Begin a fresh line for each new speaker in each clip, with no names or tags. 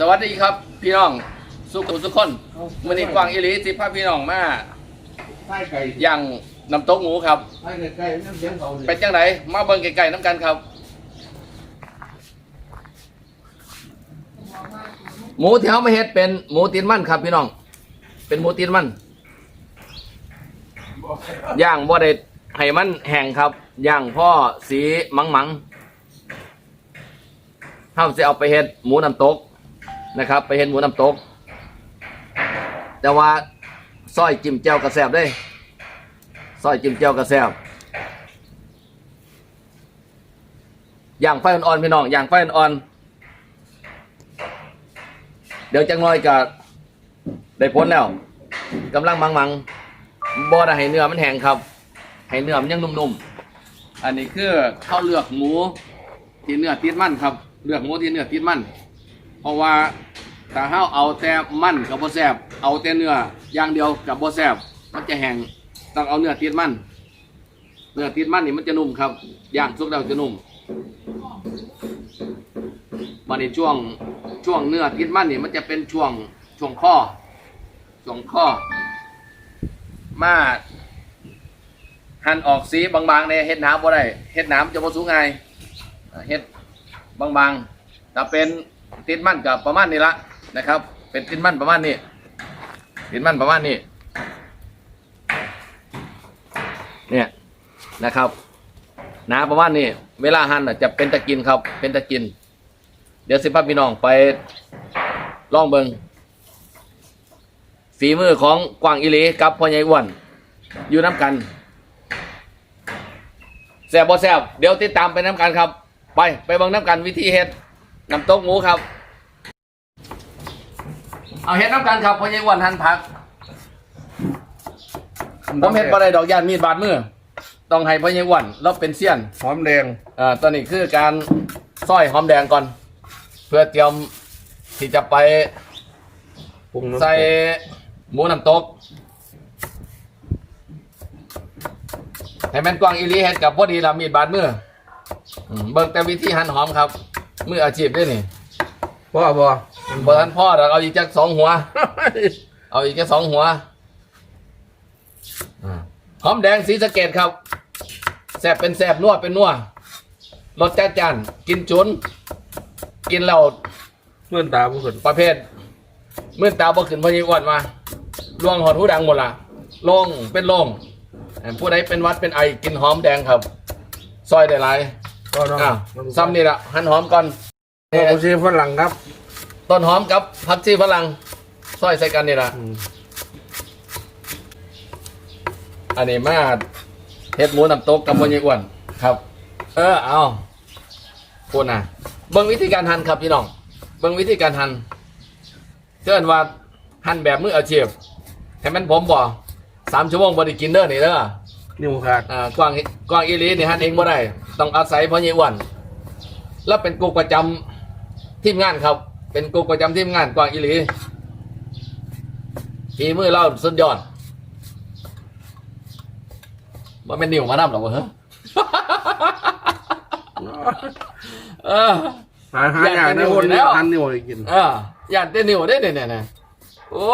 สวัสดีครับ พี่น้องสุขุมสุขคนมื่อนี้กวางอิลีสิพาพี่น้องมา
ไส้ไก่
ย่างน้ำตกหมูครับ
ไส้ไก่น้ำเสียงเขา
เป็นจังไดมาเบิ่งไกลๆน้ำกันครับ หมูที่เขามาเฮ็ดเป็นหมูตีนมันครับพี่น้อง เป็นหมูตีนมันย่างบ่ได้ให้มันแห้งครับย่างพ่อสีมังมังๆเขาจะเอาไปเฮ็ดหมูน้ำตก นะครับ ไปเฮ็ดหมูน้ำตก แต่ว่าซอยจิ้มแจ่วกระแซบเด้ซอยจิ้มแจ่วกระแซบย่างไฟอ่อนๆพี่น้องอย่างไฟอ่อนๆเดี๋ยวจังน้อยก็ได้ผลแล้วกำลังมังๆบ่ได้ให้เนื้อมันแห้งครับให้เนื้อมันยังนุ่มๆอันนี้คือข้าวเลือกหมูที่เนื้อติดมันครับ เลือกหมูที่เนื้อติดมัน เพราะว่าถ้าเฮาเอาแต่มันกับบ่แซบเอาแต่เนื้ออย่างเดียวกับบ่แซบมันจะแห้งต้องเอาเนื้อติดมันเนื้อติดมันนี่มันจะนุ่มครับย่างสุกแล้วจะนุ่มมาในช่วงช่วงเนื้อติดมันนี่มันจะเป็นช่วงช่วงข้อช่วงข้อ มาหั่นออกสีบางๆในเฮ็ดน้ำบ่ได้เฮ็ดน้ำจะบ่สูงไงเฮ็ดบางๆถ้าเป็น ติดมั่นกับประมาณนี้ละนะครับ เป็นติดมั่นประมาณนี้ติดมั่นประมาณนี้เนี่ยนะครับหนาประมาณนี้เวลาหั่นจะเป็นตะกินครับเป็นตะกิน เดี๋ยวสิพาพี่น้องไปลองเบิงฝีมือของกวางอิลีกับพ่อใหญ่อ้วนอยู่น้ำกันแซ่บบ่แซ่บเดี๋ยวติดตามไปน้ำกันครับ ไปไปบิ่งน้ำกันวิธีเฮ็ด น้ำตกหมูครับ เอาเฮ็ดน้ำกันครับพ่อใหญ่อ้วนหั่นผักผมเฮ็ดบ่ได้ดอกย่านมีดบาดมือ ต้องให้พ่อใหญ่อ้วนเราเป็นเซียน
หอมแดง
อ่าตอนนี้คือการซอยหอมแดงก่อน เพื่อเตรียมที่จะไป
ปรุงน้ำ
ใส่หมูน้ำตกให้แม่นกว้างอีหลีเฮ็ดกับพอดีละมีดบาดมืออืมเบิ่งแต่วิธีหั่นหอมครับ มืออาชีพด้วยนี่
พ่อบ่
บ่ทันพ่อดอกเอาอีกจักสองหัว เอาอีกแค่สองหัวอ่าหอมแดงสีสะเกดครับแสบเป็นแสบนัวเป็นนัวรสจัดจานกินจุน กินแล้ว
เพื่อนตาผู้คน
ประเภท เมื่อตาบ่ขึ้นพอยีอ้วนมาลวงหอดหูดังหมดละโล่งเป็นโล่งผู้ใดเป็นหวัดเป็นไอกินหอมแดงครับ ซอยได้หลาย
ก็น้อง
อ้าวซ้ำนี่ละหั่นหอมก่อน
โอ้ชีฝรั่งครับ
ต้นหอมกับผักชีฝรั่งซอยใส่กันนี่ละ
อืม
อันนี้มาเฮ็ดหมูน้ำตกกับพอยีอ้วนครับ เออเอาพูดนะเบิ่งวิธีการหั่นครับพี่น้องเบิ่งวิธีการหั่นเชื่อว่าหั่นแบบมืออาชีพให้มันผมบ่สามชั่วโมงบ่ได้กินเด้อนี่เด้อ
นิ้วขาด
อ่ากวางกวางอีหลีนี่หั่นเองบ่ได้ ต้องอาศัยพ่อใหญ่อ้วนแล้วเป็นกุกประจำทีมงานครับ เป็นกุกประจำทีมงานกวางอีหลีฝีมือเราสุดยอดว่าเป็นนิ้วมานำหรอวะเฮ้ยเออ
หาหาอย่างในคน
แล้ว
หันนิ้วให้กิน
เออย่านเต้นนิ้วได้เนี่ยเนี่ยเนี่ยโอ้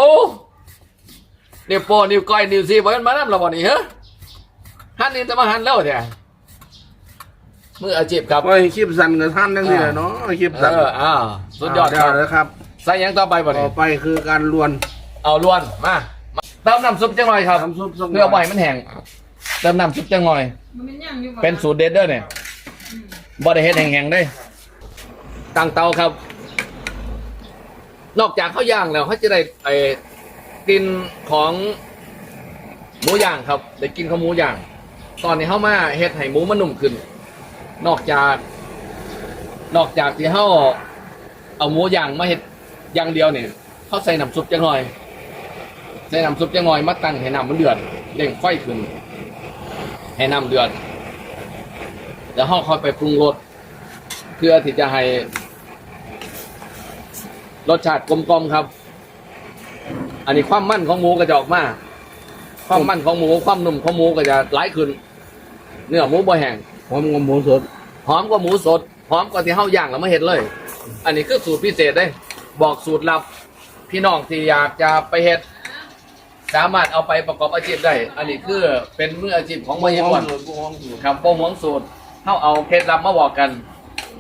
นิ้วโป้นิ้วก้อยนิ้วซีบ่มันมานำหรอวะนี่เฮ้ย หันนี่จะมาหันแล้วเนี่ยมืออาชีพครับ
โอ้ยคลิปสั่นกับท่านนั่นสิแหละเนาะคลิป
เอ
สั่น
ออ้าวสุดยอด
เดี๋
ค
ยว
รับ
เลยครับ
ใส่หยังต่อไปบ่
ต่
นี่
อไปคือการลวน
เอาล้วนมามาเติมน้ำซุปจังหน่อยครับ
น้ำซุปสักหน่อย
เพื่อบ่อยมันแห้งเติมน้ำซุปจังหน่อย
มันเป็นอย่างอยู่บ่
เป็นสูตรเด็ดเด้อเนี่ยบ่ได้เฮ็ดแห้งๆได้ตั้งเตาครับ นอกจากข้าวย่างแล้วเขาจะได้ไอ้กลินของหมูย่างครับได้กินข้าวหมูย่าง ตอนนี้เข้ามาเฮ็ดให้หมูมันนุ่มขึ้น นอกจาก นอกจากที่เข้าเอาหมูย่างมาเฮ็ดอย่างเดียวเนี่ยเขาใส่น้ำซุปจังหน่อย ใส่น้ำซุปจังหน่อยมาตั้งให้น้ำมันเดือดเร่งไฟขึ้นให้น้ำเดือดแล้วห้องค่อยไปปรุงรสเพื่อที่จะให้ รสชาติกลมกลอมครับ อันนี้ความมั่นของหมูก็จะออกมาก ความมั่นของหมูความนุ่มของหมูก็จะหลายขึ้น เนื้อหมูบ่แห้ง
หอมกับหมูสด
หอมกว่าหมูสดหอมกว่าที่เฮาย่างแล้วมาเห็ดเลย อันนี้คือสูตรพิเศษเด้บอกสูตรลับพี่น้องที่อยากจะไปเฮ็ดสามารถเอาไปประกอบอาชีพได้ อันนี้คือเป็นมืออาชีพของมวยก่อน
สูตรบ่ฮ้องสูตร
ครับโปรหวงสูตรเฮาเอาเคล็ดลับมาบอกกัน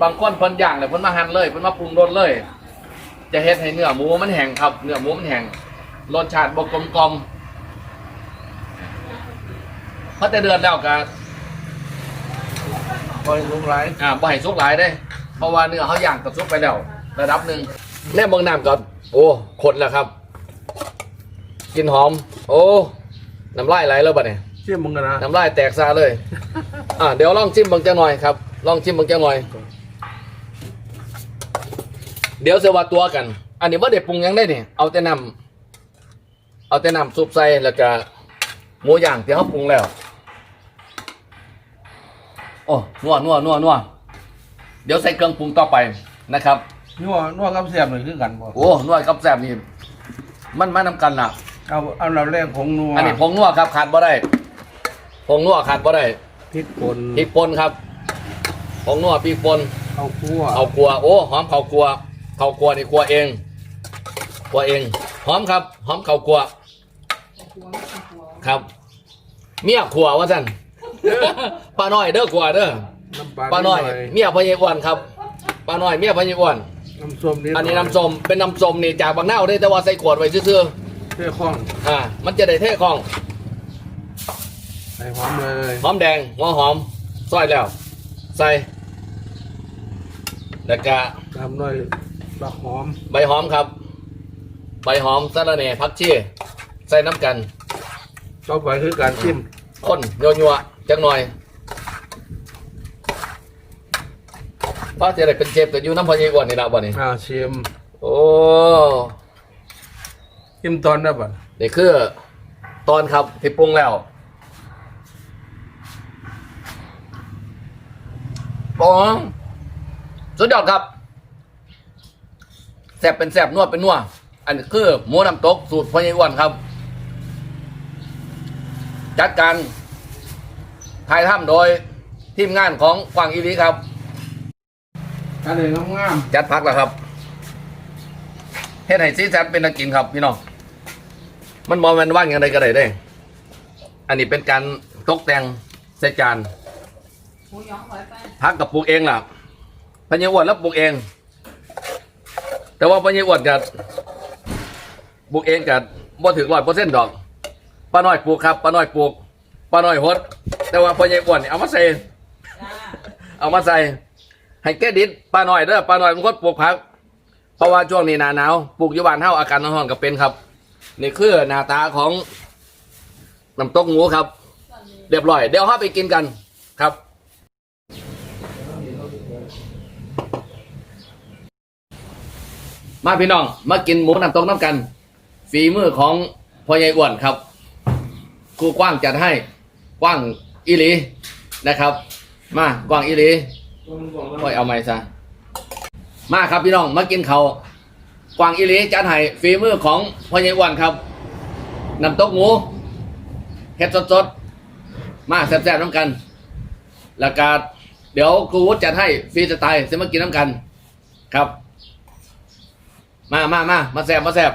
บางคนเพิ่นย่างเลยเพิ่นมาหั่นเลยเพิ่นมาปรุงรสเลย จะเฮ็ดให้เนื้อหมูมันแห้งครับเนื้อหมูมันแห้งรสชาติบ่กลมกลมพอแต่เดือนแล้วก็
ปล่อยลงไหลาย
อ่าบ่ให้สุกหลายเด้ เพราะว่าเนื้อเขาย่างกับสุกไปแล้ว ระดับหนึ่งแน่เบิ่งน้ำก่อนโอ้ขดแล้วครับกลินหอม โอ้น้ำลายไหลแล้วบัดนี้
เชื่อมึงกันนะ
น้ำลายแตกซาเลย อ่าเดี๋ยวลองจิ้มเบางจังหน่อยครับลองจิ้มเบางจังหน่อย เดี๋ยวเสว่าตัวกัน อันนี้ว่าเด็ดปรุงหยังได้นี่เอาแต่น้ำเอาแต่น้ำซุปใส่แล้วก็หมูย่างที่เขาปรุงแล้ว โอ้นัวนัวนัวนัวเดี๋ยวใส่เครื่องปรุงต่อไปนะครับ
นัวนัวกับแซ่บเลยคือกันบ่
โอ้นัวกับแซ่บนี่มันมานำกันล่ะ
เอาเอาเราแรกผงนัว
อันนี้ผงนัวครับขาดบ่ได้ผงนัวขาดบ่ได้
พริกป่น
พริกป่นครับผงนัวพริกป่น
เอาคั่ว
เอากลัวโอ้หอมเขากลัวเขากลัวนี่กลัวเองกลัวเอง หอมครับ หอมเขากลัวครับ เมียขัวว่าสั่น ป้าน้อยเด้อกลัวเด้อ
น้ำปลา
ป้าน้อย
ดห
เมียพญอ้วนครับป้าน้อยเมียพญอ้วน
น้ำส้มนิด
อันนี้น้ำส้มเป็นน้ำส้มนี่จากบางเน่าได้แต่ว่าใส่ขวดไว้ซื่อ
เท่ข้อง
ๆอ่ามันจะได้เท่คล่อง
ใส่หอมเลย
หอมแดงหัวหอมซอยแล้ว ใส่แล้วก็
ตามด้วยปลาหอม
ใบหอมครับใบหอมสะระแหน่ผักชีใส่น้ำกัน
ต่อไปคือการชิม
ข้นยัวยัวๆ จังหน่อยป้าจะได้เป็นเชฟแต่อยู่น้ำพอยีอ้วนนี่ละบ่นี่
อ่าชิม
โอ้
ชิมตอนได้ป่ะ
นี่คือ ตอนครับที่ปรุงแล้วปองสุดยอดครับแซ่บเป็นแซ่บนวดเป็นนัวอันนี้คือหมูน้ำตกสูตรพอยีอ้วนครับ จัดการ ถ่ายทำโดยทีมงานของกวางอีรีครับ
อันนี้งาม
จัดพักแล้วครับเฮ็ดให้ซีซันเป็นนักกินครับพี่น้องมันมองมันว่างอย่างไรก็ได้เด้ อันนี้เป็นการตกแต่งใส่จานพักกับปลูกเองล่ะพญาอ้วนแล้วปลูกเอง แต่ว่าพญาอ้วนกับปลูกเองกับบ่ถึงร้อยเปอร์เซ็นต์ดอกป้าน้อยปลูกครับป้าน้อยปลูกป้าน้อยหด แต่ว่าพญาอ้วนนี่เอามาใส่เอามาใส่ให้แก้ดิดป้าน้อยเด้อป้าน้อยมันก็ปลูกผัก เพราะว่าช่วงนี้หนาหนาวปลูกอยู่บ้านเฮาอาการร้อนๆก็เป็นครับ นี่คือหน้าตาของน้ำตกหมูครับ เรียบร้อย เดี๋ยวเราไปกินกันครับมาพี่น้อง มากินหมูน้ำตกน้ำกัน ฝีมือของพ่อใหญ่อ้วนครับครูกว้างจัดให้กว้าง อีหลีนะครับ มากวางอีหลีค่อยเอาไม้ซะมาครับพี่น้องมากินเขากวางอีหลีจานไห้ฝีมือของพ่อใหญ่อ้วนครับน้ำตกหมูเห็ดสดๆมาแซ่บๆน้ำกัน แล้วก็เดี๋ยวครูวุฒิจัดให้ฟรีสไตล์จะมากินน้ำกันครับ มามามามาแซ่บมาแซ่บ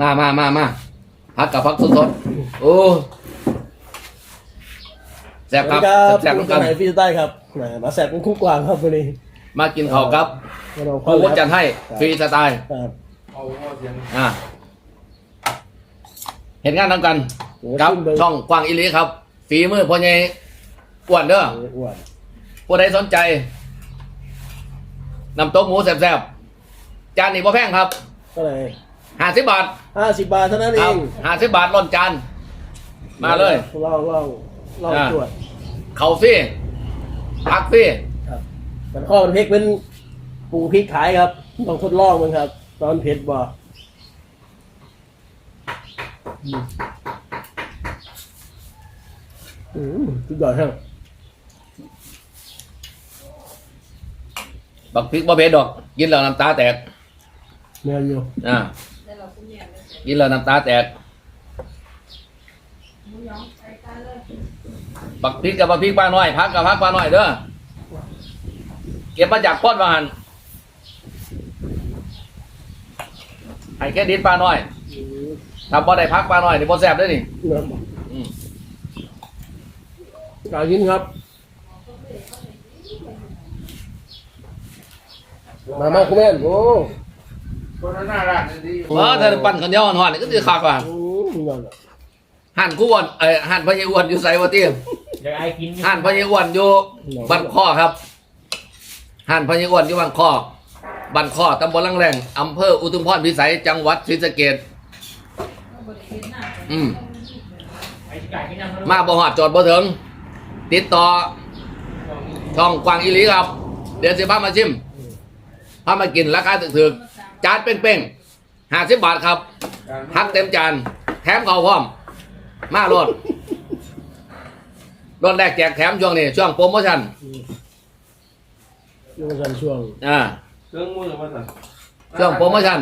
มามามามาพักกับพักสดๆโอ้ แซ่บครับ
ครับ
แซ่บๆ
คุ
น้ำ
ณ
กัน
ไหนพี่ใต้ครับแหมมาแสบเป็นคู่กวางครับวันนี้
มากินข้าวครับ
มาลอง
ครูวุฒิจัดให้ฟรีสไตล์
ครับ
เอาหัวเสียง
อ่าเห็นงานทำกัน
โอ้
ครับ
ขึ้นเบิ่ง
ช่องกวางอิลีครับ ฝีมือพ่อใหญ่อ้วนเด้อ
อ้วน
ผู้ใดสนใจนำโต๊ะหมูแซ่บๆจานนี้พ่แพงครับ
ก็เลย
ห้าสิบบาท
ห้าสิบบาทเท่านั้นเอ
ครับ
ง
ห้าสิบบาทล่นจานมาเลย
ลองลองลอง
อ่า
ตรวจ
เขาฟรี่พักฟรี่
ครับมันข้อมันเพกเป็นปลูกพริกขายครับ ต้องทดลองมันครับ ตอนเผ็ดบ่อืมอืมสุดยอดครับ
บักพริกบ่เผ็ดดอก กินแล้วน้ำตาแตก
เนื้ออยู่
อ่ากินแล้วน้ำตาแตก บักพริกกับบักพริกปลาน้อยพักกับพักปลาน้อยเด้อเก็บมาจากก้อนวาหันให้แค่ดินปลาน้อย
อืม
ถ้าบ่ได้พักปลาน้อยนี่บ่แซ่บเด้อนี่
เนื้อหมด
อืม
กากินครับ มามาคุณแม่นโอ้
คนหน้าร้านนี่ดี
เออถ้าปั่นข้าวเหนียวอ่อนๆนี่ก็สิคักว่า
โหมีเงินเหรอ
หั่นกูอ้วนเอ้ยหั่นพญาอ้วนอยู่ไสวะติ
อยากไอ้กิน
หั่นพญาอ้วนอยู่บ้านข้อครับหั่นพญาอ้วนอยู่บ้านข้อบ้านข้อตำบลลังแรงอำเภออุทุมพรพิสัยจังหวัดศรีสะเกษอืม
ไอ้ไก่กินน้ำ
มาบ่ฮอดจอดบ่ถึง ติดต่อช่องกวางอีหลีครับ เดี๋ยวสิพามาชิมพามากินราคาถูกๆจานเป้งๆห้าสิบบาทครับหักเต็มจาน แถมเขาวพร้อม มาโลด รถแรกแจกแถมช่วงนี้ช่วงโปรโมชั่น
เรื่องกันช่วง
อ่า
เครื่องมือมาสั่น
ช่วงโปรโมชั่น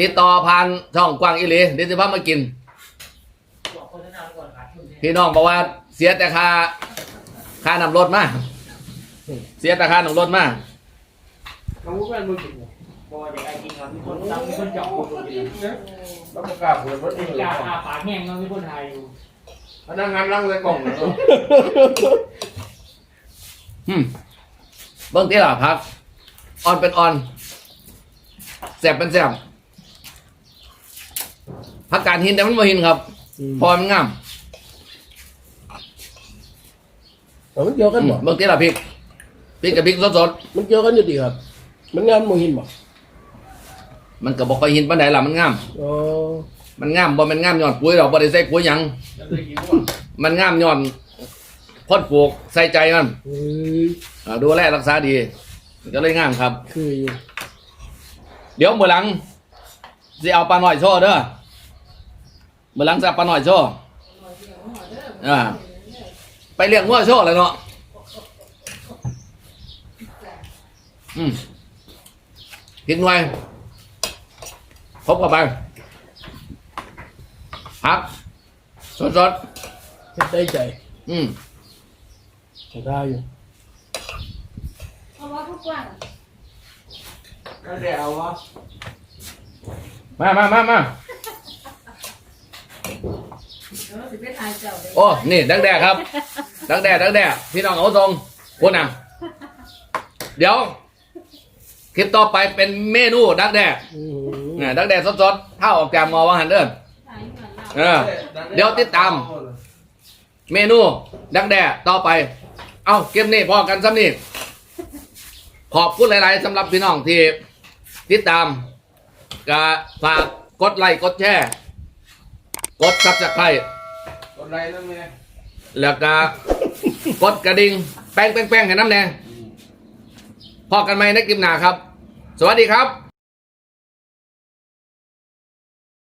ติดต่อผ่านช่องกวางอีหลีเดี๋ยวสิพามากิน พี่น้องบอกว่าเสียแต่ค่าค่านำรถมาเสียแต่ค่านำรถมา
น้องแม่นมึงกินบ่
บ่อยากไอ้กินครับมีคนตั้งมีคนเจาะคนกิน
แล้วประกาศเปิดรถ
เป็
นี่
น
เลย
กาอาปากแห้งมันมีคนไทยอยู่
พนักงานนั่งในกล่องเลย
อืมเบิ้งที่ล่ะพักออนเป็นออนแสบเป็นแสบพักการหินแต่มันไม่หินครับ พอมันงาม
แต่มันเกี่ยวกันบ่
เบิ้งที่ล่ะพริกพริกกับพริกสด
มันเกี่ยวกันอยู่ดีครับ มันงานโมหินบ่
ๆมันก็บอกว่าหินปานใดล่ะมันงาม
อ๋อ
มันงามบ่มันงามย้อนปุ๋ยดอกบ่ได้ใส่ปุ๋ยหยัง มันงามย้อนพ่นปลูกใส่ใจมัน
เฮ้ย
อ่าดูแลรักษาดีมันก็เลยงามครับ
คืออยู่
เดี๋ยวมือหลังสิเอาปลาหน่อยโชว์เด้อมือหลังจะเอาปลาหน่อยโชว์อ่าไปเลี้ยงวัวโชว์เลยเนาะอืมกินหน่อยครบกับไปพักสดสด
เฮ็ดได้ใจ
ๆอืม
ใช้ได้อยู่
เพราะว่าทุกวัน
ก็เดี๋ยววะ
มามามามา
เออสิเป็นทายเจ้าเลย
โอ้นี่ดังแดดครับ ดังแดดดังแดดพี่น้องเอาทรงคุณอะเดี๋ยว คลิปต่อไปเป็นเมนูดักแดด
อืม
เนี่ยดักแดดสดๆเท่าออกจากหมอวังหันเด้อ
ทายเหมือนเรา
เออ เดี๋ยวติดตาม เมนูดักแดดต่อไป เอาเกมนี้พอกันซ้ำนี่ขอบคุณหลาย ๆสำหรับพี่น้องที่ติดตามก็ฝากกดไลค์กดแชร์กดซับสไครต์
คนไรนั่นไง
แล้วก็กดกระดิ่งแป้งแป้งแป้งให้น้ำแดงพอกันไหมในคลิปหน้าครับ สวัสดีครับ